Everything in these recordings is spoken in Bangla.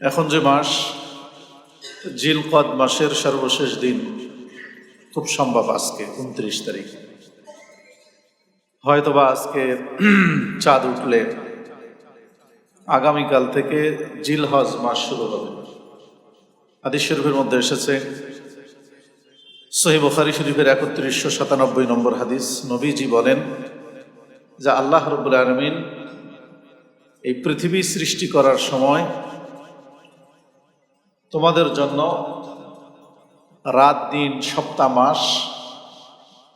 এখন যে মাস, জিলকদ মাসের সর্বশেষ দিন, খুব সম্ভব আজকে, উনত্রিশ তারিখ। হয়তোবা আজকে চাঁদ উঠলে আগামীকাল থেকে জিলহজ মাস শুরু হবে। হাদিস শরীফের মধ্যে এসেছে সহিব বখারি শরীফের একত্রিশশো সাতানব্বই নম্বর হাদিস। নবীজি বলেন, যে আল্লাহ রবুল আলমিন এই পৃথিবী সৃষ্টি করার সময় তোমাদের জন্য রাত, দিন, সপ্তাহ, মাস,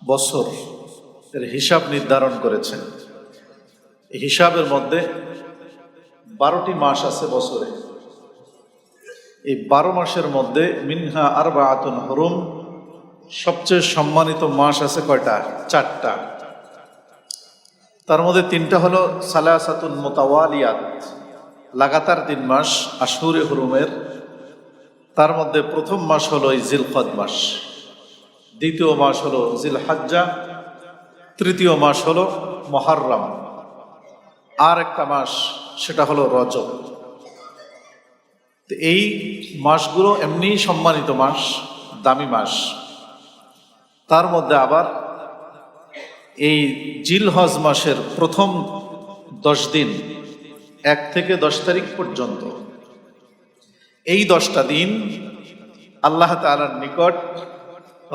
বছর এর হিসাব নির্ধারণ করেছেন। হিসাবের মধ্যে বারোটি মাস আছে বছরে। এই বারো মাসের মধ্যে মিনহা আর বা আতুন হরুম সবচেয়ে সম্মানিত মাস আছে কয়টা? চারটা। তার মধ্যে তিনটা হলো সালাসাতুন মোতাওয়ালিয়াত, লাগাতার তিন মাস আশুরে হরুমের তার মধ্যে প্রথম মাস হলো এই জিলকদ মাস। দ্বিতীয় মাস হলো জিল হাজ্জা তৃতীয় মাস হলো মহারম। আর একটা মাস, সেটা হলো রজব। তো এই মাসগুলো এমনি সম্মানিত মাস, দামি মাস। তার মধ্যে আবার এই জিলহজ মাসের প্রথম দশ দিন, এক থেকে দশ তারিখ পর্যন্ত। এই দশটা দিন আল্লাহ তালার নিকট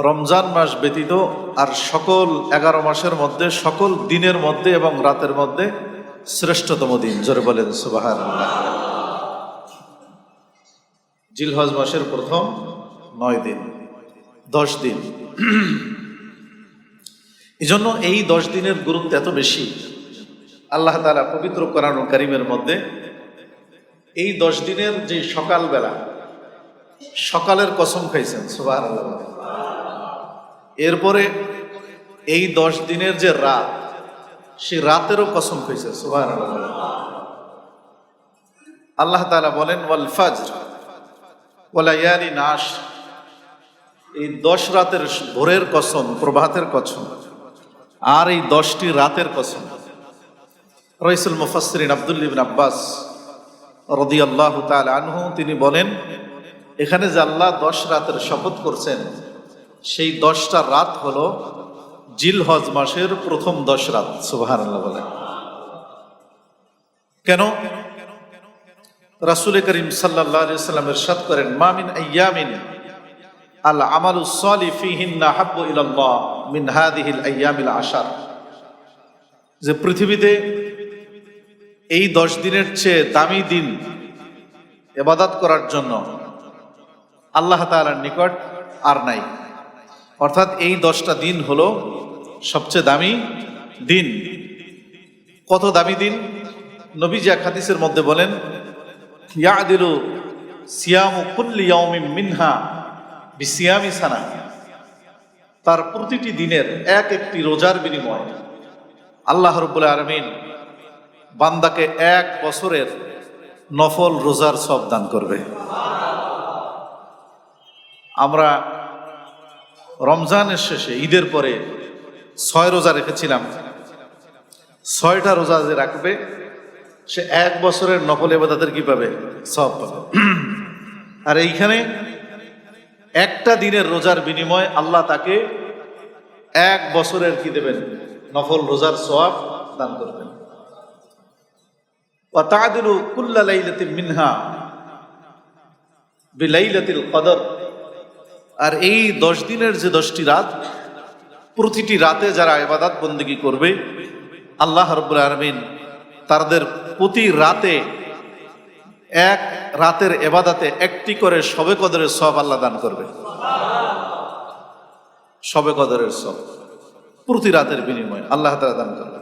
রমজান মাস ব্যতীত আর সকল এগারো মাসের মধ্যে, সকল দিনের মধ্যে এবং রাতের মধ্যে শ্রেষ্ঠতম দিন। জোরে বলেন সুবাহান জিলহজ মাসের প্রথম নয় দিন, দশ দিন। এজন্য এই দশ দিনের গুরুত্ব এত বেশি। আল্লাহ তালা পবিত্র কোরআন কারিমের মধ্যে এই দশ দিনের যে সকালবেলা, সকালের কসম খাইছেন সুবাহ এরপরে এই দশ দিনের যে রাত, সে রাতেরও কসম খাইছে সুবাহ আল্লাহ তালা বলেন, ওয়াল ফাজর ওয়ালাইয়ালি নাশ। এই দশ রাতের ভোরের কসম, প্রভাতের কসম, আর এই দশটি রাতের কসম। রইসুল মুফাসরিন আবদুল্লিবিন আব্বাস রদি আল্লাহ আনহু, তিনি বলেন, এখানে যে আল্লাহ দশ রাতের শপথ করছেন, সেই দশটা রাত হলো জিল হজ মাসের প্রথম দশ রাত। সুবাহান আল্লাহ বলেন। কেন? রাসুল করিম সাল্লাহ সাল্লামের সাদ করেন মামিন আয়ামিন আল আমালু সলি ফিহিন্না হাব্বু ইলাল্লাহ মিন হাদিহিল আইয়ামিল আশার। যে পৃথিবীতে এই দশ দিনের চেয়ে দামি দিন এবাদাত করার জন্য আল্লাহ তাআলার নিকট আর নাই। অর্থাৎ এই দশটা দিন হলো সবচেয়ে দামি দিন। কত দামি দিন? নবীজি এক হাদিসের মধ্যে বলেন মিনহা বিসিয়ামি সানা। তার প্রতিটি দিনের এক একটি রোজার বিনিময় আল্লাহ রব্বুল আলমিন বান্দাকে এক বছরের নফল রোজার সব দান করবে। আমরা রমজানের শেষে, ঈদের পরে ছয় রোজা রেখেছিলাম। ছয়টা রোজা যে রাখবে, সে এক বছরের নফল এবাদাদের কি পাবে? সব পাবে। আর এইখানে একটা দিনের রোজার বিনিময় আল্লাহ তাকে এক বছরের কি দেবেন? নফল রোজার সব দান করবেন। মিনহা আর এই দশ দিনের যে দশটি রাত, প্রতিটি রাতে যারা ইবাদত বন্দিগি করবে, আল্লাহ রব্বুল আলমিন তাদের প্রতি রাতে এক রাতের এবাদাতে একটি করে সবে কদরের সব আল্লাহ দান করবে। সবে কদরের সব প্রতি রাতের বিনিময়ে আল্লাহ তালা দান করবে।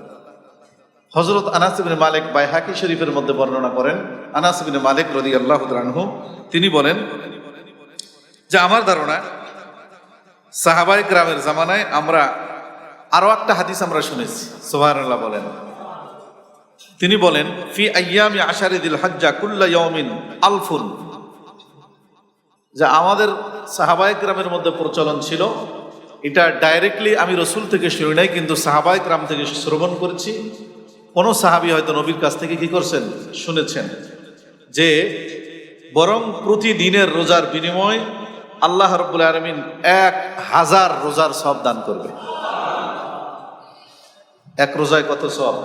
হজরত আনাসিবিন মালিক বাইহাকি শরীফের মধ্যে বর্ণনা করেন। আনাসিবিন মালিক রদি আল্লাহ রানহু তিনি বলেন যে আমার ধারণা সাহাবাই গ্রামের জামানায় আমরা আরও একটা হাদিস আমরা শুনেছি সোহার বলেন। তিনি বলেন, ফি আয়ামি আশারিদিল হজ্জা কুল্লা ইয়মিন আলফুন। যে আমাদের সাহাবায়ক গ্রামের মধ্যে প্রচলন ছিল, এটা ডাইরেক্টলি আমি রসুল থেকে শুনি নাই, কিন্তু সাহাবায়ক গ্রাম থেকে শ্রবণ করেছি। কোনো সাহাবি হয়তো নবীর কাছ থেকে কি করছেন? শুনেছেন যে বরং প্রতিদিনের রোজার বিনিময় আল্লাহ রব্বুল আলমিন এক হাজার রোজার সব দান করবে। এক রোজায় কত সব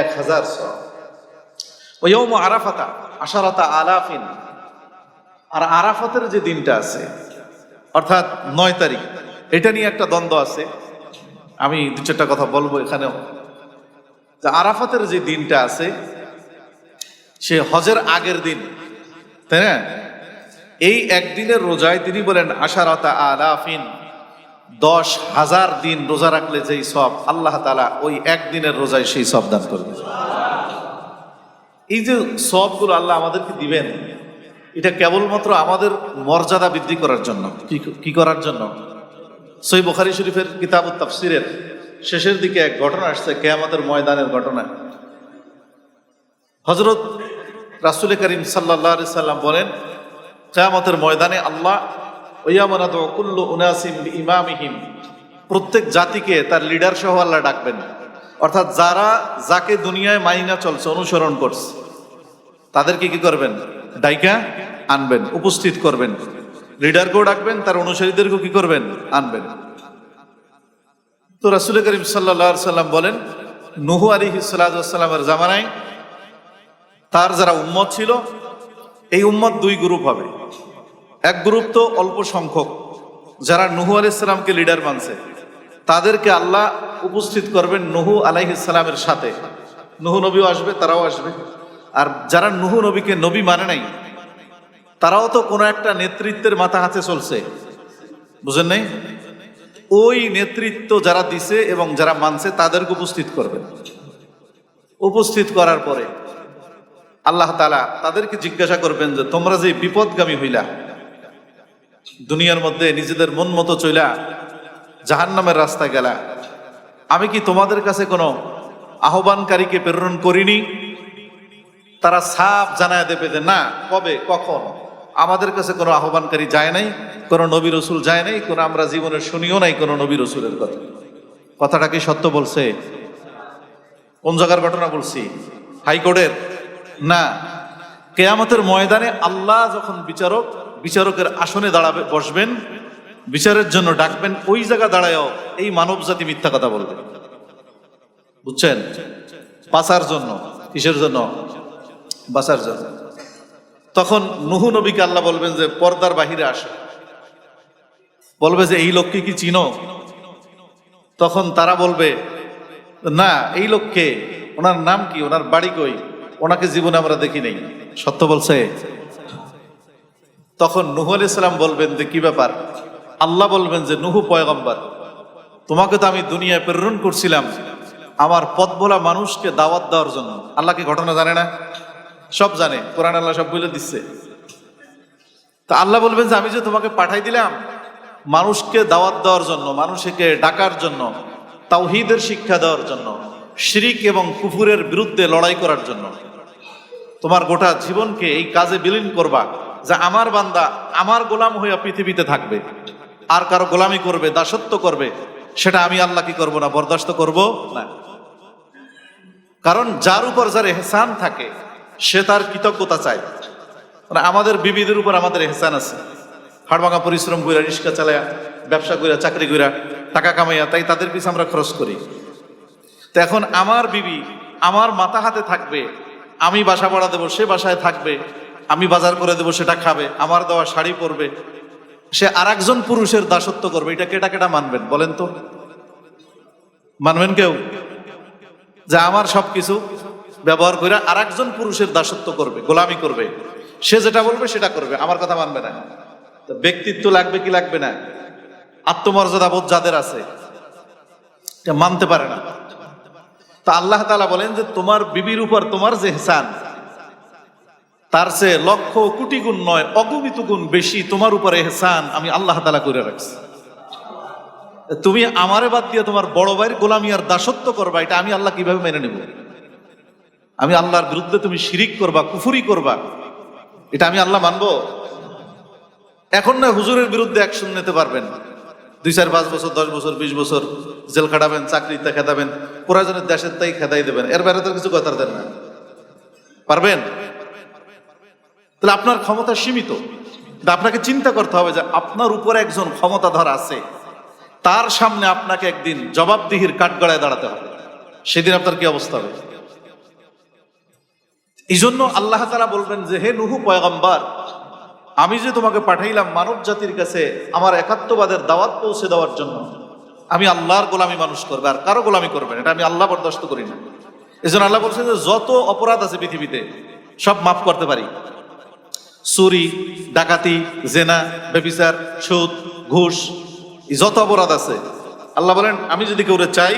এক হাজার সব ওয়ম আরাফাতা আশারাতা আলাফিন। আর আরাফাতের যে দিনটা আছে, অর্থাৎ নয় তারিখ, এটা নিয়ে একটা দ্বন্দ্ব আছে। আমি দু চারটা কথা বলব এখানেও। আরাফাতের যে দিনটা আছে, সে হজের আগের দিন, তাই না? এই একদিনের রোজায় তিনি বলেন, আশারতা আলাফিন, দশ হাজার দিন রোজা রাখলে যেই সব, আল্লাহ তালা ওই একদিনের রোজায় সেই সব দান করবে এই যে সবগুলো আল্লাহ আমাদেরকে দিবেন, এটা কেবলমাত্র আমাদের মর্যাদা বৃদ্ধি করার জন্য। কি কি করার জন্য? সই বুখারি শরীফের কিতাব তাফসিরের শেষের দিকে এক ঘটনা আসছে, কেয়ামতের ময়দানের ঘটনা। হজরত রাসুল করিম সাল্লাহ সাল্লাম বলেন, কেয়ামতের ময়দানে আল্লাহ ওয়ামানাদ ইমামিহিম প্রত্যেক জাতিকে তার লিডার সহ আল্লাহ ডাকবেন। অর্থাৎ যারা যাকে দুনিয়ায় মাইনা চলছে, অনুসরণ করছে, তাদেরকে কি করবেন? ডাইকা আনবেন, উপস্থিত করবেন। লিডারকেও ডাকবেন, তার অনুসারীদেরকেও কি করবেন? আনবেন। তো রাসুল করিম সাল্লা সাল্লাম বলেন, নুহু আলী সাল্লামের জামানায় তার যারা উম্মত ছিল, এই উম্মত দুই গ্রুপ হবে। এক গ্রুপ তো অল্প সংখ্যক, যারা নুহু আলাইসাল্লামকে লিডার মানছে। তাদেরকে আল্লাহ উপস্থিত করবেন নুহু আলাইহিসালামের সাথে। নুহু নবীও আসবে, তারাও আসবে। আর যারা নুহু নবীকে নবী মানে নাই, তারাও তো কোনো একটা নেতৃত্বের মাথা হাতে চলছে। বুঝেন নাই? ওই নেতৃত্ব যারা দিছে এবং যারা মানছে তাদেরকে উপস্থিত করবেন। উপস্থিত করার পরে আল্লাহ তালা তাদেরকে জিজ্ঞাসা করবেন যে, তোমরা যে বিপদগামী হইলা, দুনিয়ার মধ্যে নিজেদের মন মতো চইলা জাহান নামের রাস্তায় গেলা, আমি কি তোমাদের কাছে কোনো আহ্বানকারীকে প্রেরণ করিনি? তারা সাপ জানায় দেবে যে, না, কবে? কখন? আমাদের কাছে কোনো আহ্বানকারী যায় নাই, কোনো নবী রসুল যায় নাই, কোনো আমরা জীবনে শুনিও নাই কোনো নবী রসুলের কথা। কথাটা কি সত্য বলছে? কোন জায়গার ঘটনা বলছি? হাইকোর্টের? না। কেয়ামতের ময়দানে আল্লাহ যখন বিচারক, বিচারকের আসনে দাঁড়াবে, বসবেন, বিচারের জন্য ডাকবেন, ওই জায়গা দাঁড়ায়ও এই মানব জাতি মিথ্যা কথা বলবে। বুঝছেন? বাঁচার জন্য, কিসের জন্য? বাঁচার জন্য। তখন নুহু নবীকে আল্লাহ বলবেন যে, পর্দার বাহিরে আসে। বলবে যে, এই লোককে কি চিনো? তখন তারা বলবে, না, এই লোককে ওনার নাম কি? ওনার বাড়ি কই? ওনাকে জীবনে আমরা দেখি নেই। সত্য বলছে? তখন নুহু আলাইসালাম বলবেন যে, কি ব্যাপার? আল্লাহ বলবেন যে, নুহু পয়গম্বর, তোমাকে তো আমি দুনিয়ায় প্রেরণ করছিলাম। আমার পথ বলা মানুষকে দাওয়াত দেওয়ার জন্য। আল্লাহ কি ঘটনা জানে না? সব জানে, কোরআন আল্লাহ সব বলে দিচ্ছে। তা আল্লাহ বলবেন যে, আমি যে তোমাকে পাঠাই দিলাম, মানুষকে দাওয়াত দেওয়ার জন্য, মানুষকে ডাকার জন্য, তাওহিদের শিক্ষা দেওয়ার জন্য, শিরিক এবং কুফুরের বিরুদ্ধে লড়াই করার জন্য, তোমার গোটা জীবনকে এই কাজে বিলীন করবা, যে আমার বান্দা আমার গোলাম হইয়া পৃথিবীতে থাকবে। আর কারও গোলামি করবে, দাসত্ব করবে, সেটা আমি আল্লাহ কি করব না, বরদাস্ত করব? না। কারণ যার উপর যার এহসান থাকে সে তার কৃতজ্ঞতা চায়। মানে আমাদের বিবিদের উপর আমাদের এহসান আছে। হাড়ভাঙা পরিশ্রম কইরা, রিক্সা চালায়া, ব্যবসা কইরা, চাকরি কইরা, টাকা কামাইয়া, তাই তাদের পিছনে আমরা খরচ করি। তো এখন আমার বিবি আমার মাথা হাতে থাকবে, আমি বাসা ভাড়া দেবো, সে বাসায় থাকবে, আমি বাজার করে দেবো, সেটা খাবে, আমার দেওয়া শাড়ি পরবে। সে আর একজন পুরুষের দাসত্ব করবে, এটা কেটা কেটা মানবেন, বলেন তো? মানবেন কেউ? যে আমার সবকিছু ব্যবহার করে আর একজন পুরুষের দাসত্ব করবে, গোলামি করবে। সে যেটা বলবে সেটা করবে, আমার কথা মানবে না। ব্যক্তিত্ব লাগবে কি লাগবে না? আত্মমর্যাদা বোধ যাদের আছে মানতে পারে না। তা আল্লাহ তালা বলেন যে, তোমার বিবির উপর তোমার যে হেসান, তার সে লক্ষ কোটি গুণ নয় অগমিত গুণ বেশি তোমার উপরে হেসান আমি আল্লাহ তালা করে রাখছি। তুমি আমারে বাদ দিয়ে তোমার বড় ভাইয়ের গোলামি আর দাসত্ব করবা, এটা আমি আল্লাহ কীভাবে মেনে নেব? আমি আল্লাহর বিরুদ্ধে তুমি শিরিক করবা, কুফুরি করবা। এটা আমি আল্লাহ মানবো। এখন না হুজুরের বিরুদ্ধে অ্যাকশন নিতে পারবেন। দুই, চার, পাঁচ বছর, দশ বছর, বিশ বছর জেল খাটাবেন চাকরিতে খেদাবেন প্রয়োজনের দেশের তাই খেদাই দেবেন। এর বাইরে তো কিছু কথা দেন না। পারবেন? তাহলে আপনার ক্ষমতা সীমিত। আপনাকে চিন্তা করতে হবে যে আপনার উপরে একজন ক্ষমতাধর আছে। তার সামনে আপনাকে একদিন জবাবদিহির কাঠগড়ায় দাঁড়াতে হবে। সেদিন আপনার কি অবস্থা হবে? এই জন্য আল্লাহ তালা বলবেন যে, হে নুহু পয়গম্বার, আমি যে তোমাকে পাঠাইলাম মানব জাতির কাছে আমার একাত্মবাদের দাওয়াত পৌঁছে দেওয়ার জন্য, আমি আল্লাহর গোলামি মানুষ করবে, আর কারও গোলামি করবেন এটা আমি আল্লাহ বরদাস্ত করি না। এই জন্য আল্লাহ বলছেন যে, যত অপরাধ আছে পৃথিবীতে, সব মাফ করতে পারি। চুরি, ডাকাতি, জেনা বেবিচার সুদ, ঘুষ যত অপরাধ আছে। আল্লাহ বলেন, আমি যদি কেউ চাই,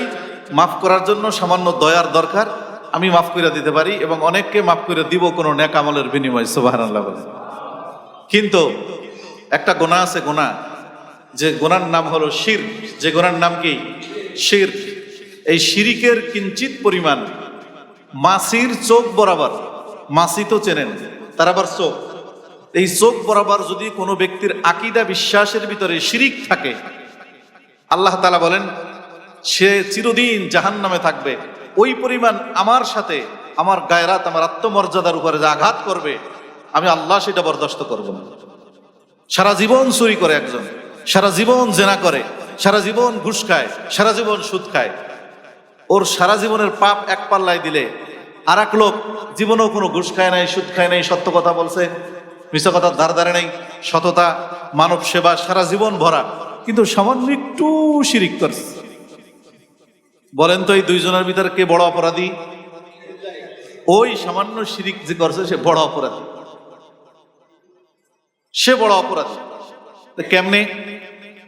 মাফ করার জন্য সামান্য দয়ার দরকার আমি মাফ করে দিতে পারি এবং অনেককে মাফ করে দিব কোনো ন্যাক আমলের বিনিময় সুবাহ আল্লাহ কিন্তু একটা গোনা আছে গোনা। যে গোনার নাম হলো শির যে গোনার নাম কি? শির এই শিরিকের কিঞ্চিত পরিমাণ মাসির চোখ বরাবর, মাসি তো চেনেন, তার আবার চোখ। এই চোখ বরাবর যদি কোনো ব্যক্তির আকিদা বিশ্বাসের ভিতরে শিরিক থাকে, আল্লাহ তালা বলেন, সে চিরদিন জাহান নামে থাকবে। ওই পরিমাণ আমার সাথে আমার গায়রাত, আমার আত্মমর্যাদার উপরে যে আঘাত করবে, আমি আল্লাহ সেটা বরদাস্ত করব না। সারা জীবন চুরি করে একজন, সারা জীবন জেনা করে, সারা জীবন ঘুষ খায়, সারা জীবন সুদ খায়। ওর সারা জীবনের পাপ এক পাল্লায় দিলে আর এক লোক জীবনেও কোনো ঘুষ খায় নাই, সুদ খায় নাই, সত্য কথা বলছে। মিশ্র কথার ধার ধারে নেই, সততা, মানব সেবা সারা জীবন ভরা। কিন্তু সামান্য একটু শিরিক করছে। বলেন তো, এই দুইজনের ভিতরে কে বড় অপরাধী? ওই সামান্য শিরিক যে করছে, সে বড় অপরাধী। সে বড় অপরাধী। কেমনে?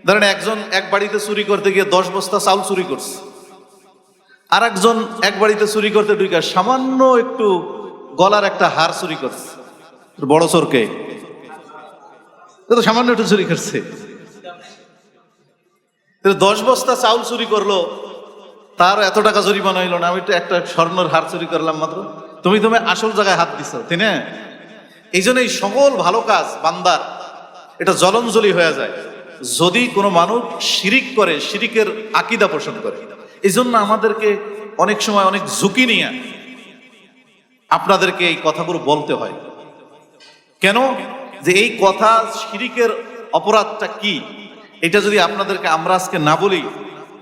ধরেন একজন এক বাড়িতে চুরি করতে গিয়ে দশ বস্তা চাউল চুরি করছে। আর একজন এক বাড়িতে চুরি করতে ঢুকে সামান্য একটু গলার একটা হার চুরি করছে। বড় চোরকে তো সামান্য একটু চুরি করছে। দশ বস্তা চাউল চুরি করল তার এত টাকা জরিমানা হইল না, আমি তো একটা স্বর্ণের হার চুরি করলাম মাত্র। তুমি তুমি আসল জায়গায় হাত দিছো, তাই না? এই জন্য এই সকল ভালো কাজ, বান্দার, এটা জলঞ্জলি হয়ে যায়। যদি কোনো মানুষ শিরিক করে, শিরিকের আকিদা পোষণ করে, এই জন্য আমাদেরকে অনেক সময় অনেক ঝুঁকি নিয়ে আপনাদেরকে এই কথাগুলো বলতে হয়। কেন? যে এই কথা শিরিকের অপরাধটা কি? এটা যদি আপনাদেরকে আমরা আজকে না বলি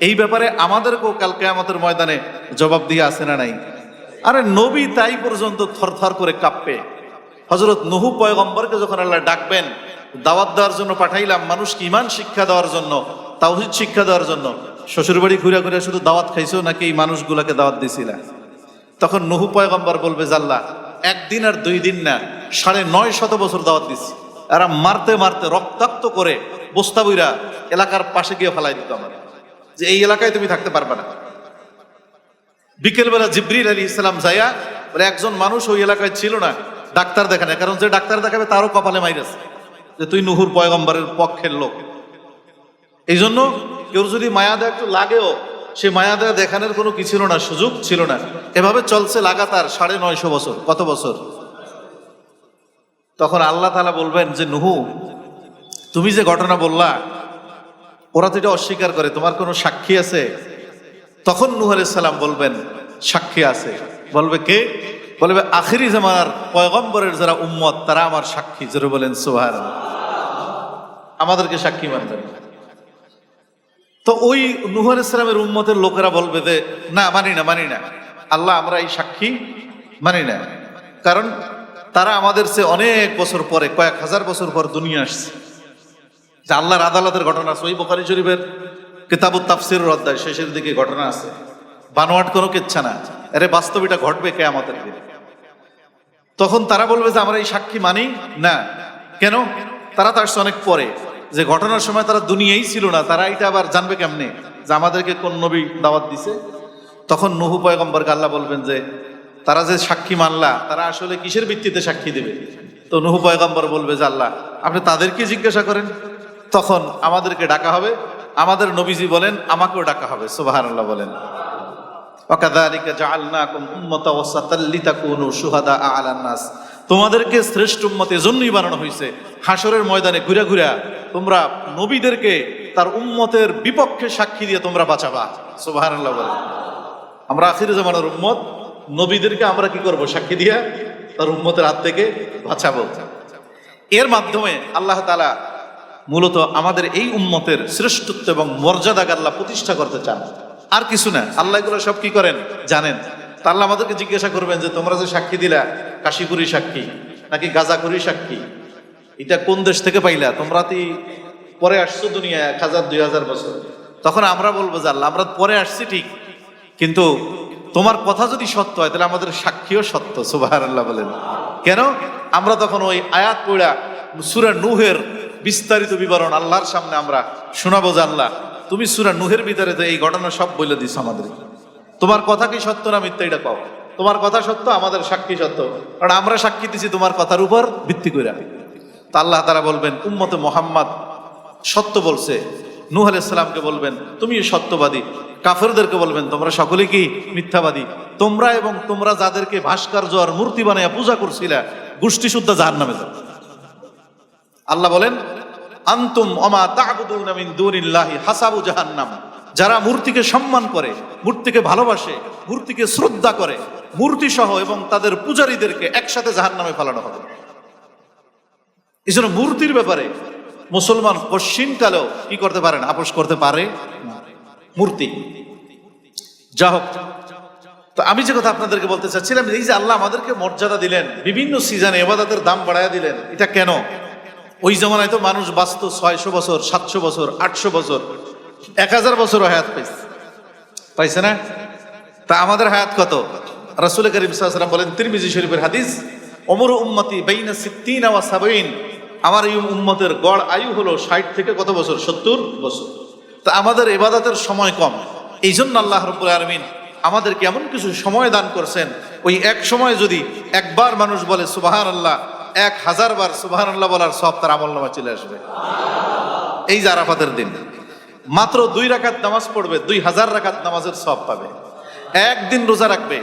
এই ব্যাপারে আমাদেরকেও কালকে আমাদের ময়দানে জবাব দিয়ে আসে না নাই? আরে নবী তাই পর্যন্ত থরথর করে কাঁপবে। হজরত নহু পয়গম্বরকে যখন আল্লাহ ডাকবেন, দাওয়াত দেওয়ার জন্য পাঠাইলাম, মানুষকে ইমান শিক্ষা দেওয়ার জন্য, তাওহিদ শিক্ষা দেওয়ার জন্য, শ্বশুরবাড়ি ঘুরে ঘুরে শুধু দাওয়াত খাইছো নাকি এই মানুষগুলাকে দাওয়াত দিছিলা? তখন নহু পয়গম্বর বলবে জাল্লা একদিন আর দুই দিন না, সাড়ে নয় শত বছর দাওয়াত দিচ্ছি এরা মারতে মারতে রক্তাক্ত করে বস্তা বইরা এলাকার পাশে গিয়ে ফেলাই দিত আমার যে এই এলাকায় তুমি থাকতে পারবে না। বিকেলবেলা জিব্রিল আলী ইসলাম যাইয়া বলে, একজন মানুষ ওই এলাকায় ছিল না, ডাক্তার দেখে কারণ যে ডাক্তার দেখাবে তারও কপালে মাইরাছে যে তুই নুহুর পয়গম্বরের পক্ষের লোক। এই জন্য কেউ যদি মায়া দেয়া একটু লাগেও, সে মায়া দেয়া দেখানোর কোনো কি ছিল না, সুযোগ ছিল না। এভাবে চলছে লাগাতার সাড়ে নয়শো বছর। কত বছর? তখন আল্লাহ তালা বলবেন যে, নুহু, তুমি যে ঘটনা বললা ওরা এটা অস্বীকার করে, তোমার কোনো সাক্ষী আছে? তখন নুহ সালাম বলবেন, সাক্ষী আছে। বলবে কে? বলবে, আখিরি জামার পয়গম্বরের যারা উম্মত, তারা আমার সাক্ষী। জোরে বলেন সোহার আমাদেরকে সাক্ষী মানবেন। তো ওই নুহ ইসলামের উম্মতের লোকেরা বলবে যে, না, মানি না মানি না। আল্লাহ আমরা এই সাক্ষী মানি না। কারণ তারা আমাদের সে অনেক বছর পরে, কয়েক হাজার বছর পর দুনিয়া আসছে। যে আল্লাহর আদালতের ঘটনা ওই বোখারি শরীফের কিতাবুত তাফসির অধ্যায় শেষের দিকে ঘটনা আছে। বানোয়াট কোনো কিচ্ছা না। আরে বাস্তব এটা ঘটবে কে আমাদের তখন তারা বলবে যে, আমরা এই সাক্ষী মানি? না। কেন? তারা তো আসছে অনেক পরে। যে ঘটনার সময় তারা দুনিয়াই ছিল না। তারা এটা আবার জানবে কেমনে? যে আমাদেরকে কোন নবী দাওয়াত দিছে? তখন নহু পয়গম্বরকে আল্লাহ বলবেন যে, তারা যে সাক্ষী মানলা, তারা আসলে কিসের ভিত্তিতে সাক্ষী দেবে? তো নহু পয়গম্বর বলবে যে, আল্লাহ, আপনি তাদেরকে জিজ্ঞাসা করেন। তখন আমাদেরকে ডাকা হবে। আমাদের নবীজি বলেন, আমাকেও ডাকা হবে। সুবাহান্লাহ বলেন। তোমাদেরকে শ্রেষ্ঠ উম্মতে জন্যই বানানো হয়েছে। হাসরের ময়দানে ঘুরে ঘুরা তোমরা নবীদেরকে তার উম্মতের বিপক্ষে সাক্ষী দিয়ে তোমরা বাঁচাবা। সুবাহান্লাহ বলেন। আমরা আখির জামানের উম্মত, নবীদেরকে আমরা কি করব? সাক্ষী দিয়ে তার উম্মতের হাত থেকে বাঁচাবো। এর মাধ্যমে আল্লাহ তালা মূলত আমাদের এই উম্মতের শ্রেষ্ঠত্ব এবং মর্যাদা আল্লাহ প্রতিষ্ঠা করতে চান। আর কিছু না, আল্লাহ এগুলো সব কি করেন? জানেন। তা আল্লাহ আমাদেরকে জিজ্ঞাসা করবেন যে, তোমরা যে সাক্ষী দিলা, কাশীপুরি সাক্ষী নাকি গাজাকুরি সাক্ষী? এটা কোন দেশ থেকে পাইলা? তোমরা তো পরে আসছো দুনিয়া এক হাজার, দুই হাজার বছর। তখন আমরা বলব যে, আল্লাহ, আমরা পরে আসছি ঠিক। কিন্তু তোমার কথা যদি সত্য হয়, তাহলে আমাদের সাক্ষীও সত্য। সুবাহ আল্লাহ বলেন। কেন? আমরা তখন ওই আয়াত পড়া, সুরা নুহের বিস্তারিত বিবরণ আল্লাহর সামনে আমরা শোনাবো জানলা তুমি সুরা নুহের ভিতরে তো এই ঘটনা সব বলে দিস আমাদের। তোমার কথা কি সত্য না মিথ্যা এটা পাও তোমার কথা সত্য, আমাদের সাক্ষী সত্য। কারণ আমরা সাক্ষী দিছি তোমার কথার উপর ভিত্তি করে। তা আল্লাহ তারা বলবেন, উম্মতে মোহাম্মদ সত্য বলছে। নূহ আলাইসাল্লামকে বলবেন তুমি সত্যবাদী। কাফেরদেরকে বলবেন, তোমরা সকলে কি মিথ্যাবাদী? তোমরা এবং তোমরা যাদেরকে ভাস্কর্য আর মূর্তি বানাইয়া পূজা করছিলা গোষ্ঠী শুদ্ধ জাহার নামে যাও। আল্লাহ বলেন আন্তুম অমা হাসাবু জাহান্নাম। যারা মূর্তিকে সম্মান করে, মূর্তিকে ভালোবাসে, মূর্তিকে শ্রদ্ধা করে, মূর্তি সহ এবং তাদের পূজারীদেরকে একসাথে জাহান্নামে ফেলানো হবে। এই জন্য মূর্তির ব্যাপারে মুসলমান পশ্চিমকালেও কি করতে পারেন আপোষ করতে পারে মূর্তি। যা হোক। তো আমি যে কথা আপনাদেরকে বলতে চাচ্ছিলাম, এই যে আল্লাহ আমাদেরকে মর্যাদা দিলেন, বিভিন্ন সিজনে এবাদাতের দাম বাড়ায় দিলেন, এটা কেন? ওই জমানায় তো মানুষ বাঁচত ছয়শো বছর, সাতশো বছর, আটশো বছর, এক হাজার বছর হায়াত পাইছে। পাইছে না? তা আমাদের হায়াত কত? রাসুল করিম সাল্লাম বলেন তিরমিজি শরীফের হাদিস অমর উম্মতি বাইনা সিদ্দিন সাবাইন আমার এই উম্মতের গড় আয়ু হলো ষাট থেকে কত বছর? সত্তর বছর। তা আমাদের এবাদাতের সময় কম। এই জন্য আল্লাহ রব্বুল আলমিন আমাদেরকে এমন কিছু সময় দান করছেন। ওই এক সময় যদি একবার মানুষ বলে সুবাহার আল্লাহ এক হাজার বার সুবাহান আল্লাহ বলার সব তার আমল নামা চলে আসবে। এই যে আরাফাতের দিন। মাত্র দুই রাকাত নামাজ পড়বে, দুই হাজার রাকাত নামাজের সব পাবে। একদিন রোজা রাখবে,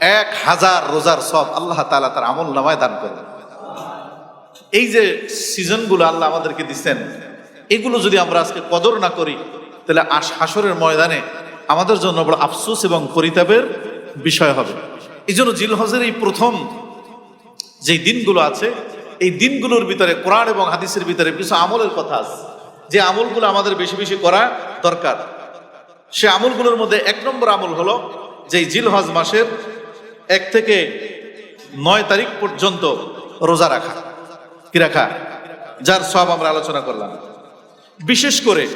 এক হাজার রোজার সব আল্লাহ তালা তার আমল নামায় দান করবে এই যে সিজনগুলো আল্লাহ আমাদেরকে দিচ্ছেন এগুলো যদি আমরা আজকে কদর না করি, তাহলে আস হাসরের ময়দানে আমাদের জন্য বড় আফসোস এবং পরিতাপের বিষয় হবে। এই জন্য জিলহজের এই প্রথম যে দিনগুলো আছে, এই দিনগুলোর ভিতরে কোরআন এবং হাদিসের ভিতরে কিছু আমলের কথা আছে। যে আমলগুলো আমাদের বেশি বেশি করা দরকার। সে আমলগুলোর মধ্যে এক নম্বর আমল হলো যে জিলহজ মাসের এক থেকে নয় তারিখ পর্যন্ত রোজা রাখা। কি রাখা? যার সব আমরা আলোচনা করলাম। বিশেষ করে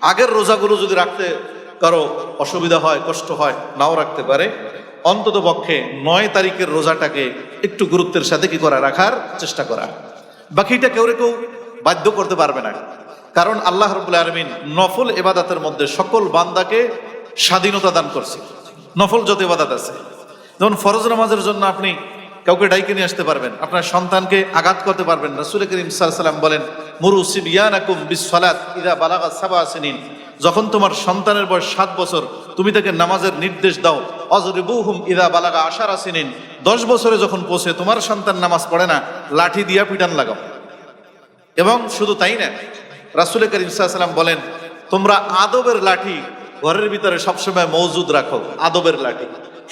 আগের রোজাগুলো যদি রাখতে কারও অসুবিধা হয়, কষ্ট হয়, নাও রাখতে পারে। অন্তত পক্ষে নয় তারিখের রোজাটাকে একটু গুরুত্বের সাথে কি করা, রাখার চেষ্টা করা। বাকিটা কেউ কেউ বাধ্য করতে পারবে না। কারণ আল্লাহ রবুল্লা আলমিন নফল এবাদাতের মধ্যে সকল বান্দাকে স্বাধীনতা দান করছে। নফল যত এবাদাত আছে। যেমন ফরজ নামাজের জন্য আপনি কাউকে ডাইকে নিয়ে আসতে পারবেন, আপনার সন্তানকে আঘাত করতে পারবেন রসুল করিম সাল্লাম বলেন মুরু সিবিয়ানাকুম বিসফালাত ইদা বালাগা সাবা আসিনিন যখন তোমার সন্তানের বয়স সাত বছর তুমি তাকে নামাজের নির্দেশ দাও। অজরিবুহুম ইদা বালাগা আশার আসিনিন দশ বছরে যখন পৌঁছে তোমার সন্তান নামাজ পড়ে না, লাঠি দিয়া পিটান লাগাও। এবং শুধু তাই না রাসুল করিম সাল্লাম বলেন, তোমরা আদবের লাঠি ঘরের ভিতরে সবসময় মজুদ রাখো, আদবের লাঠি।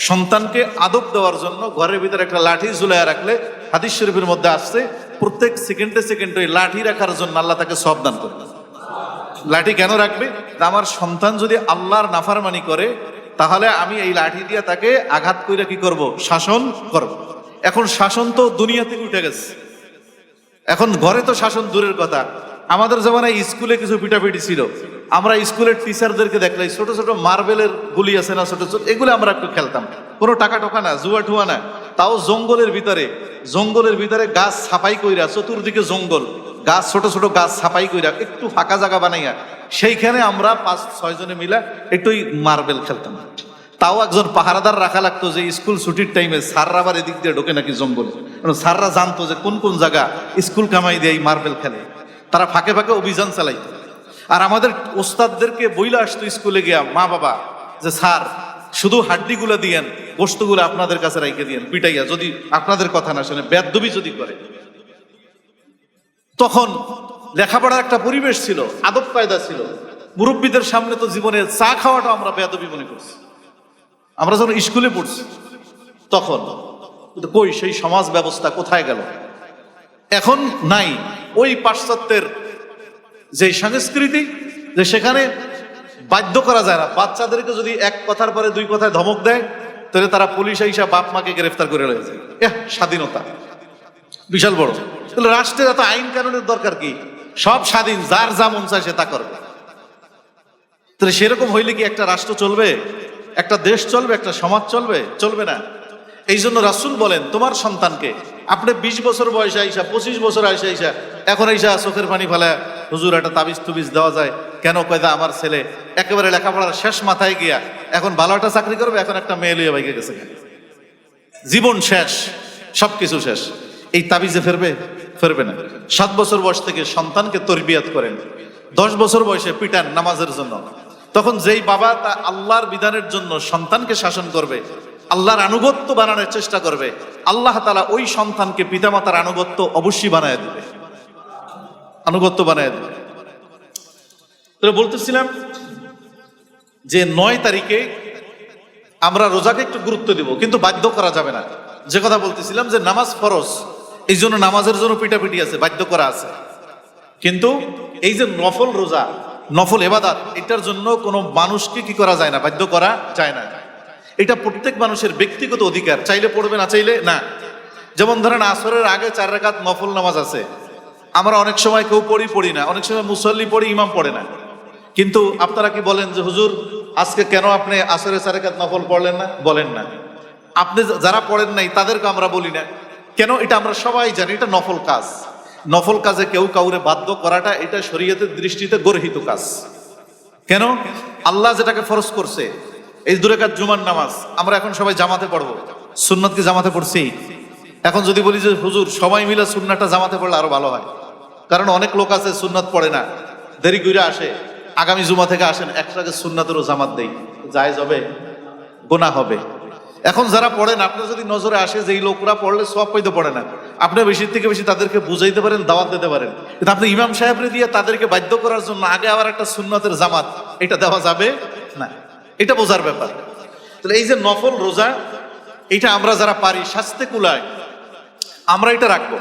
সন্তানকে আদব দেওয়ার জন্য ঘরের ভিতরে একটা লাঠি ঝুলাইয়া রাখলে হাদিস শরীফের মধ্যে আসছে, প্রত্যেক সেকেন্ডে সেকেন্ডে লাঠি রাখার জন্য আল্লাহ তাকে সব দান করবে লাঠি কেন রাখবে? আমার সন্তান যদি আল্লাহর নাফারমানি করে, তাহলে আমি এই লাঠি দিয়ে তাকে আঘাত করে কি করব? শাসন করব। এখন শাসন তো দুনিয়া থেকে উঠে গেছে। এখন ঘরে তো শাসন দূরের কথা। আমাদের জমানায় স্কুলে কিছু পিটাপিটি ছিল। আমরা স্কুলের টিচারদেরকে দেখলাই, ছোট ছোট মার্বেলের গুলি আছে না, ছোট ছোট, এগুলো আমরা একটু খেলতাম। কোনো টাকা টোকা না, জুয়া টুয়া না। তাও জঙ্গলের ভিতরে জঙ্গলের ভিতরে গাছ ছাপাই কইরা, চতুর্দিকে জঙ্গল। গাছ, ছোট ছোট গাছ ছাপাই কইরা একটু ফাঁকা জায়গা বানাইয়া, সেইখানে আমরা পাঁচ, ছয় জনে মিলে একটু মার্বেল খেলতাম। তাও একজন পাহারাদার রাখা লাগতো যে স্কুল ছুটির টাইমে স্যাররা আবার এদিক দিয়ে ঢোকে নাকি জঙ্গলে। কারণ স্যাররা জানতো যে কোন কোন জায়গা স্কুল কামাই দিয়ে মার্বেল খেলে। তারা ফাঁকে ফাঁকে অভিযান চালাইতো। আর আমাদের ওস্তাদদেরকে বইলা আসতো স্কুলে গিয়া, মা, বাবা, যে স্যার, শুধু হাড্ডিগুলো দিয়েন, বস্তুগুলো আপনাদের কাছে রাইখে দিয়েন, পিটাইয়া যদি আপনাদের কথা না শুনে বেদবি যদি করে তখন লেখাপড়ার একটা পরিবেশ ছিল, আদব কায়দা ছিল। মুরব্বীদের সামনে তো জীবনে চা খাওয়াটা আমরা বেদবি মনে করছি। আমরা যখন স্কুলে পড়ছি, তখন কই সেই সমাজ ব্যবস্থা কোথায় গেল? এখন নাই। ওই পাশ্চাত্যের যে সংস্কৃতি, যে সেখানে বাধ্য করা যায় না। বাচ্চাদেরকে যদি এক কথার পরে দুই কথায় ধমক দেয়, তাহলে তারা পুলিশ আইসা বাপ মাকে গ্রেফতার করে রয়েছে এহ, স্বাধীনতা। বিশাল বড়। তাহলে রাষ্ট্রের এত আইন কানুনের দরকার কি? সব স্বাধীন, যার যা মন চায় সে তা করবে। তাহলে সেরকম হইলে কি একটা রাষ্ট্র চলবে? একটা দেশ চলবে? একটা সমাজ চলবে? চলবে না। এই জন্য রাসুল বলেন, তোমার সন্তানকে, আপনি বিশ বছর বয়সে আইসা, পঁচিশ বছর আইসা আইসা, এখন আইসা চোখের পানি ফেলা, হুজুর, একটা তাবিজ তুবিজ দেওয়া যায়। কেন কয়দা আমার ছেলে একেবারে লেখাপড়ার শেষ মাথায় গিয়া, এখন ভালো একটা চাকরি করবে, এখন একটা মেয়ে লইয়া বাইকে গেছে। জীবন শেষ, সবকিছু শেষ। এই তাবিজে ফেরবে? ফেরবে না। সাত বছর বয়স থেকে সন্তানকে তরবিয়াত করেন। দশ বছর বয়সে পিটান নামাজের জন্য। তখন যেই বাবা তা আল্লাহর বিধানের জন্য সন্তানকে শাসন করবে, আল্লাহর আনুগত্য বানানোর চেষ্টা করবে, আল্লাহ তালা ওই সন্তানকে পিতামাতার আনুগত্য অবশ্যই বানায় দেবে। আনুগত্য বানায় দেবে। তো বলতেছিলাম যে নয় তারিখে আমরা রোজাকে একটু গুরুত্ব দিব, কিন্তু বাধ্য করা যাবে না। যে কথা বলতেছিলাম যে নামাজ ফরজ এই জন্য নামাজের জন্য পিটাপিটি আছে, বাধ্য করা আছে। কিন্তু এই যে নফল রোজা, নফল এবাদাত, এটার জন্য কোনো মানুষকে কি করা যায় না, বাধ্য করা যায় না। এটা প্রত্যেক মানুষের ব্যক্তিগত অধিকার, চাইলে পড়বে না, চাইলে না। যেমন ধরেন আসরের আগে চার রেখাত নফল নামাজ আছে। আমরা অনেক সময় কেউ পড়ি পড়ি না, অনেক সময় মুসল্লি পড়ি, ইমাম পড়ে না। কিন্তু আপনারা কি বলেন যে, হুজুর, আজকে কেন আপনি আসরে চার রেখাত নফল পড়লেন না? বলেন না। আপনি যারা পড়েন নাই, তাদেরকে আমরা বলি না। কেন? এটা আমরা সবাই জানি, এটা নফল কাজ। নফল কাজে কেউ কাউরে বাধ্য করাটা, এটা শরীয়তের দৃষ্টিতে গর্হিত কাজ। কেন? আল্লাহ যেটাকে ফরজ করছে, এই দূরে কাজ জুমার নামাজ, আমরা এখন সবাই জামাতে পড়ব। সুন্নতকে জামাতে পড়ছি। এখন যদি বলি যে, হুজুর, সবাই মিলে সুন্নাটা জামাতে পড়লে আরও ভালো হয়। কারণ অনেক লোক আছে সুন্নাত পড়ে না, দেরি করে আসে, আগামী জুমা থেকে আসেন, একসাথে সুন্নাতেরও জামাত দেই। যায় হবে গোনা হবে। এখন যারা পড়েন, আপনার যদি নজরে আসে যে এই লোকরা পড়লে সব পাইতে পড়ে না। আপনি বেশি থেকে বেশি তাদেরকে বুঝাইতে পারেন, দাওয়াত দিতে পারেন। কিন্তু আপনি ইমাম সাহেবরে দিয়ে তাদেরকে বাধ্য করার জন্য আগে আবার একটা সুন্নতের জামাত, এটা দেওয়া যাবে না। এটা বোঝার ব্যাপার। তাহলে এই যে নফল রোজা, এটা আমরা যারা পারি স্বাস্থ্যে কুলায়, আমরা এটা রাখব,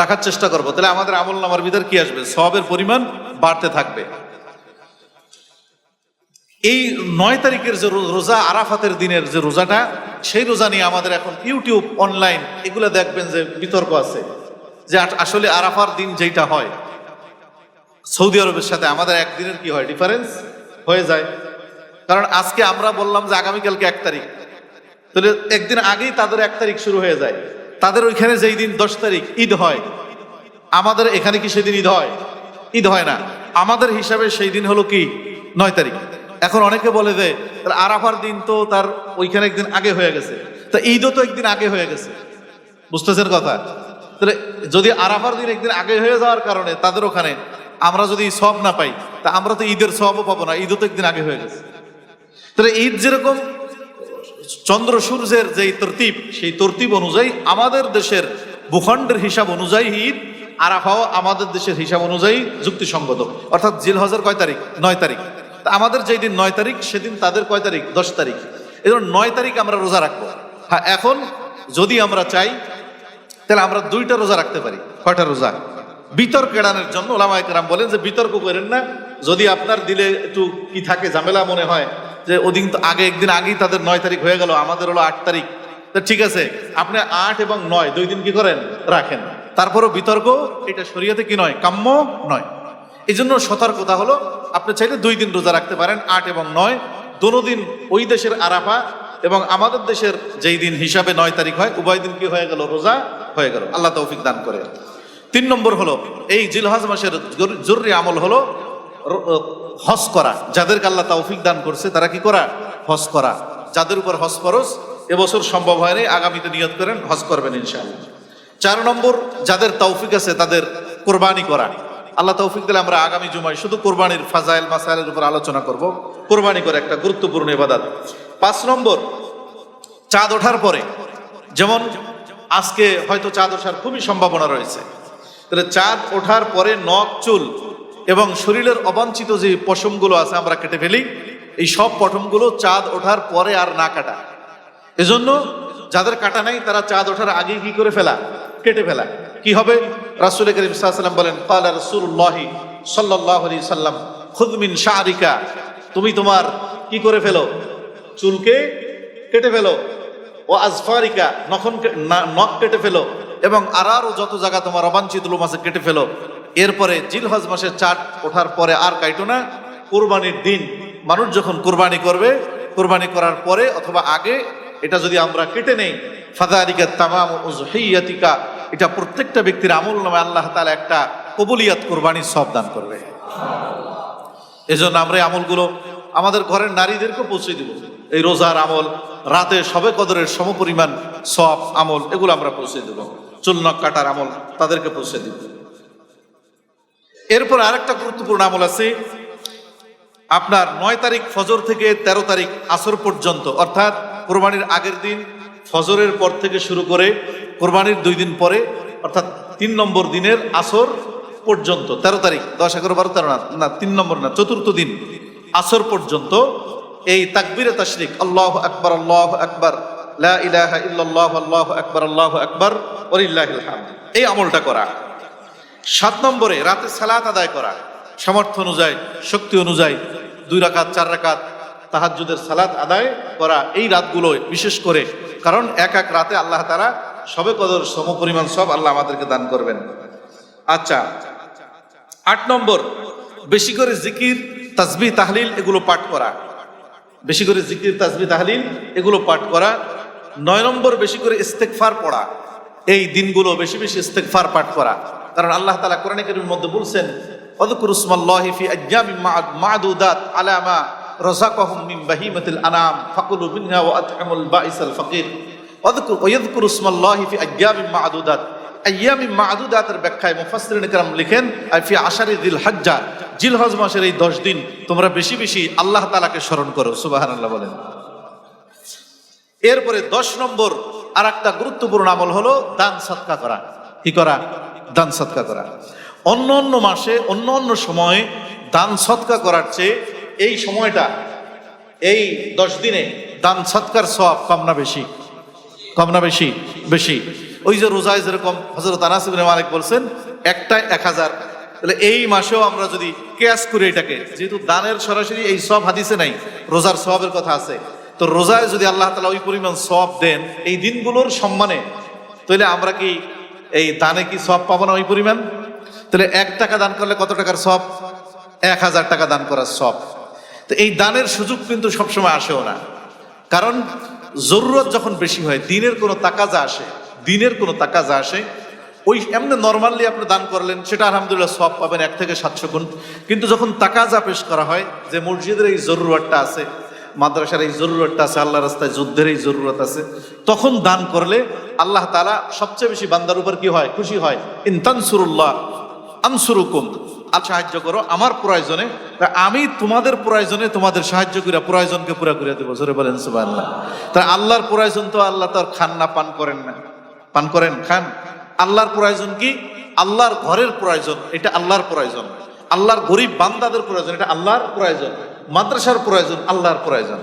রাখার চেষ্টা করব। তাহলে আমাদের আমল নামার ভিতর কি আসবে? সবের পরিমাণ বাড়তে থাকবে। এই নয় তারিখের যে রোজা, আরাফাতের দিনের যে রোজাটা, সেই রোজা নিয়ে আমাদের এখন ইউটিউব অনলাইন এগুলো দেখবেন যে বিতর্ক আছে। যে আসলে আরাফার দিন যেটা হয়, সৌদি আরবের সাথে আমাদের একদিনের কি হয়? ডিফারেন্স হয়ে যায়। কারণ আজকে আমরা বললাম যে আগামীকালকে এক তারিখ। তাহলে একদিন আগেই তাদের এক তারিখ শুরু হয়ে যায়। তাদের ওইখানে যেই দিন দশ তারিখ, ঈদ হয়, আমাদের এখানে কি সেদিন ঈদ হয়? ঈদ হয় না। আমাদের হিসাবে সেই দিন হলো কি? নয় তারিখ। এখন অনেকে বলে যে তাহলে আরাফার দিন তো তার ওইখানে একদিন আগে হয়ে গেছে। তা ঈদও তো একদিন আগে হয়ে গেছে। বুঝতেছেন কথা? তাহলে যদি আরাফার দিন একদিন আগে হয়ে যাওয়ার কারণে তাদের ওখানে আমরা যদি সব না পাই, তা আমরা তো ঈদের সবও পাবো না, ঈদও তো একদিন আগে হয়ে গেছে। তাহলে ঈদ যেরকম চন্দ্র সূর্যের যেই তরতিব, সেই তরতিব অনুযায়ী আমাদের দেশের ভূখণ্ডের হিসাব অনুযায়ী ঈদ, আরাফাও আমাদের দেশের হিসাব অনুযায়ী যুক্তিসঙ্গত। অর্থাৎ জিলহজের কয় তারিখ? নয় তারিখ। আমাদের যেই দিন নয় তারিখ, সেদিন তাদের কয় তারিখ? দশ তারিখ। এই নয় তারিখ আমরা রোজা রাখব। হ্যাঁ এখন যদি আমরা চাই, তাহলে আমরা দুইটা রোজা রাখতে পারি। কয়টা রোজা? বিতর্ক এড়ানোর জন্য ওলামায়করাম বলেন যে, বিতর্ক করেন না। যদি আপনার দিলে একটু কি থাকে, ঝামেলা মনে হয়, যে ওদিন তো আগে, একদিন আগেই তাদের নয় তারিখ হয়ে গেল, আমাদের হলো আট তারিখ। তা ঠিক আছে, আপনি আট এবং নয়, দুই দিন কি করেন? রাখেন। তারপরও বিতর্ক, এটা শরীয়তে কি নয়? কাম্য নয়। এই জন্য সতর্কতা হলো, আপনি চাইলে দুই দিন রোজা রাখতে পারেন, আট এবং নয়। দোনো দিন ওই দেশের আরাফা এবং আমাদের দেশের যেই দিন হিসাবে নয় তারিখ হয়, উভয় দিন কি হয়ে গেল? রোজা হয়ে গেল। আল্লাহ তৌফিক দান করে। তিন নম্বর হলো, এই জিলহাজ মাসের জরু- জরুরি আমল হলো হজ করা। যাদেরকে আল্লাহ তৌফিক দান করছে, তারা কি করা? হজ করা। যাদের উপর হজ ফরজ, এবছর সম্ভব হয়নি, আগামীতে নিয়ত করেন, হজ করবেন ইনশাআল্লাহ। চার নম্বর, যাদের তৌফিক আছে, তাদের কোরবানি করা। আল্লাহ তৌফিক দিলে আমরা আগামী জুমায় শুধু কোরবানির ফাজাইল মাসাইলের উপর আলোচনা করব। কোরবানি করে একটা গুরুত্বপূর্ণ ইবাদত। পাঁচ নম্বর, চাঁদ ওঠার পরে, যেমন আজকে হয়তো চাঁদ ওঠার খুবই সম্ভাবনা রয়েছে। তাহলে চাঁদ ওঠার পরে নখ, চুল এবং শরীরের অবাঞ্ছিত যে পশমগুলো আছে আমরা কেটে ফেলি, এই সব পশমগুলো চাঁদ ওঠার পরে আর না কাটা। এজন্য যাদের কাটা নাই, তারা চাঁদ ওঠার আগে কি করে ফেলা? কেটে ফেলা। কি হবে? রাসুল করিম সাল্লাম বলেন কালা রসুল্লাহি সাল্লাহ আলি সাল্লাম খুদমিন শাহরিকা তুমি তোমার কি করে ফেলো? চুলকে কেটে ফেলো ও আজফারিকা নখন নখ কেটে ফেলো এবং আর আরও যত জায়গা তোমার অবাঞ্ছিত লোম আছে কেটে ফেলো। এরপরে জিলহজ মাসের চাট ওঠার পরে আর কাইটো না। কোরবানির দিন মানুষ যখন কোরবানি করবে, কোরবানি করার পরে অথবা আগে এটা যদি আমরা কেটে নেই ফাদারিকা তামাম উজহিয়াতিকা এটা প্রত্যেকটা ব্যক্তির আমল নামে আল্লাহ তাআলা একটা কবুলিয়াত কোরবানির সব দান করবে। এজন্য আমরা আমলগুলো আমাদের ঘরের নারীদেরকে পৌঁছে দিব। এই রোজার আমল, রাতে সবে কদরের সমপরিমাণ সব আমল, এগুলো আমরা পৌঁছে দেব। চুল নখ কাটার আমল তাদেরকে পৌঁছে দিব। এরপর আরেকটা গুরুত্বপূর্ণ আমল আছে, আপনার নয় তারিখ ফজর থেকে ১৩ তারিখ আসর পর্যন্ত, অর্থাৎ কোরবানির আগের দিন, ফজরের পর থেকে শুরু করে কোরবানির দুই দিন পরে, অর্থাৎ তিন নম্বর দিনের আসর পর্যন্ত ১৩ তারিখ, দশ, এগারো, বারো, তেরো, না না, তিন নম্বর না, চতুর্থ দিন আসর পর্যন্ত এই তাকবিরে তাশরিক, আল্লাহ আকবার আল্লাহ আকবার এই আমলটা করা। সাত নম্বরে রাতে সালাত আদায় করা। সামর্থ্য অনুযায়ী, শক্তি অনুযায়ী, দুই রাকাত, চার রাকাত তাহাজ্জুদের সালাত আদায় করা এই রাতগুলো বিশেষ করে, কারণ এক এক রাতে আল্লাহ তারা সবে কদর সমপরিমাণ সব আল্লাহ আমাদেরকে দান করবেন। আচ্ছা আট নম্বর, বেশি করে জিকির তাজবি তাহলিল এগুলো পাঠ করা। বেশি করে জিকির তাজবি তাহলিল এগুলো পাঠ করা। নয় নম্বর, বেশি করে ইস্তেকফার পড়া। এই দিনগুলো বেশি বেশি ইস্তেকফার পাঠ করা। কারণ আল্লাহ তালা কোরআন কারীমের মধ্যে বলছেন অযকুর ইসমাল্লাহি ফি মা'দ- মা'দুদাত আলা মা রাযাকাহুম মিন বাহিমাতিল আনাম ফাকুলু মিনহা ওয়া আত'আমুল বাঈসাল ফাকির অযকুর ওয়াযকুর ইসমাল্লাহি ফি আইয়ামিন মা'দুদাত আইয়ামিন মা'দুদাতের ব্যাখ্যায় মুফাসসিরিন کرام লিখেন আই ফি আশারি দিল হজ্জা জিলহজ মাসের এই 10 দিন তোমরা বেশি বেশি আল্লাহ তাআলাকে স্মরণ করো সুবহানাল্লাহ বলেন এরপরে দশ নম্বর আর একটা গুরুত্বপূর্ণ আমল হলো দান সৎকা করা কি করা দান সৎকা করা অন্য অন্য মাসে অন্য অন্য সময়ে দান সৎকা করার চেয়ে এই সময়টা, এই দশ দিনে দান সৎকার সব কম না বেশি, কম না বেশি বেশি। ওই যে রোজায় যেরকম হজরত আনাসিবিন মালিক বলছেন একটাই এক হাজার। তাহলে এই মাসেও আমরা যদি কেয়াস করি এটাকে, যেহেতু দানের সরাসরি এই সব হাদিসে নাই, রোজার সবের কথা আছে। তো রোজায় যদি আল্লাহ তালা ওই পরিমাণ সব দেন, এই দিনগুলোর সম্মানে, তাহলে আমরা কি এই দানে কি সব পাবো না ওই পরিমাণ? তাহলে এক টাকা দান করলে কত টাকার সব এক হাজার টাকা দান করার সব তো এই দানের সুযোগ কিন্তু সবসময় আসেও না। কারণ জরুরত যখন বেশি হয়, দিনের কোনো তাকাজা আসে, দিনের কোনো তাকাজা আসে, ওই এমনি নর্মালি আপনি দান করলেন, সেটা আলহামদুলিল্লাহ সব পাবেন এক থেকে সাতশো গুণ। কিন্তু যখন তাকাজা পেশ করা হয়, যে মসজিদের এই জরুরতটা আছে, মাদ্রাসার এই জরুরতটা আছে আল্লাহ রাস্তায় যুদ্ধের এই জরুরত আছে, তখন দান করলে আল্লাহ তালা সবচেয়ে বেশি বান্দার উপর কি হয়? খুশি হয়। ইনতানসুরুল্লাহ আনসুরুকুম। সাহায্য করো, আমার প্রয়োজনে, তা আমি তোমাদের প্রয়োজনে তোমাদের সাহায্য করে প্রয়োজনকে পুরা করে দেবো, জোরে বলেন সুবহানাল্লাহ। তা আল্লাহর প্রয়োজন তো আল্লাহ তো আর খান না, পান করেন না। পান করেন, খান। আল্লাহর প্রয়োজন কি? আল্লাহর ঘরের প্রয়োজন, এটা আল্লাহর প্রয়োজন। আল্লাহর গরিব বান্দাদের প্রয়োজন, এটা আল্লাহর প্রয়োজন। মাদ্রাসার প্রয়োজন, আল্লাহর প্রয়োজন।